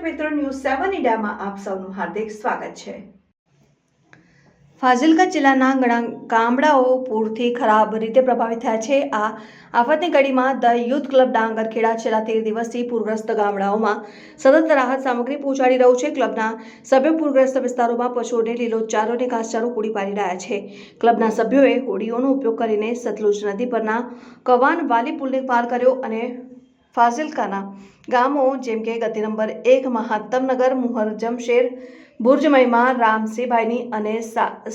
News સેવન ઇન્ડિયામાં આપ સૌનું હાર્દિક સ્વાગત છે. ફાઝિલકા જિલ્લાના ઘણા ગામડાઓ પૂરથી ખરાબ રીતે પ્રભાવિત થયા છે. આ આફતની કડીમાં ધ યુથ ક્લબ ડાંગરખેડા છેલ્લા તેર દિવસથી પૂરગ્રસ્ત ગામડાઓમાં સતત રાહત સામગ્રી પહોંચાડી રહ્યું છે. ક્લબના સભ્યો પૂરગ્રસ્ત વિસ્તારોમાં પશુઓને લીલોચારો અને ઘાસચારો પૂરી પાડી રહ્યા છે. ક્લબના સભ્યોએ હોડીઓનો ઉપયોગ કરીને સતલુજ નદી પરના કવાન વાલી પુલને પાર કર્યો અને ફાઝિલકાના ગામો જેમ કે ગતિ નંબર એક મહાત્તમનગર મુહર જમશેર બુર્જમયમાં રામસીભાઈની અને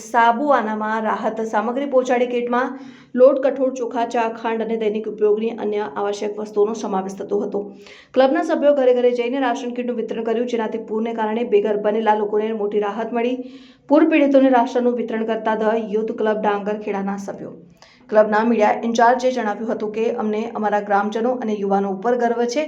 સાબુઆનામાં રાહત સામગ્રી પહોંચાડી કીટમાં લોટ, કઠોળ, ચોખા, ચા, ખાંડ અને દૈનિક ઉપયોગની અન્ય આવશ્યક વસ્તુઓનો સમાવેશ થતો હતો. ક્લબના સભ્યો ઘરે ઘરે જઈને રાશન કીટનું વિતરણ કર્યું, જેનાથી પૂરને કારણે બેઘર બનેલા લોકોને મોટી રાહત મળી. પૂર પીડિતોને રાશનનું વિતરણ કરતા ધ યુથ ક્લબ ડાંગર ખેડાના સભ્યો. ક્લબના મીડિયા ઇન્ચાર્જે જણાવ્યું હતું કે, અમને અમારા ગ્રામજનો અને યુવાનો ઉપર ગર્વ છે.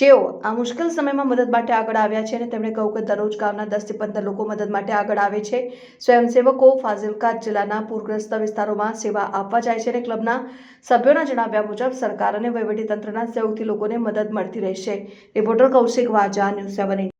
જેઓ આ મુશ્કેલ સમયમાં મદદ માટે આગળ આવ્યા છે અને તેમણે કહ્યું કે દરરોજ ગામના દસથી પંદર લોકો મદદ માટે આગળ આવે છે. સ્વયંસેવકો ફાઝિલકા જિલ્લાના પૂરગ્રસ્ત વિસ્તારોમાં સેવા આપવા જાય છે અને ક્લબના સભ્યોના જણાવ્યા મુજબ સરકાર અને વહીવટીતંત્રના સહયોગથી લોકોને મદદ મળતી રહેશે. Reporter Kaushik Vaja, news seven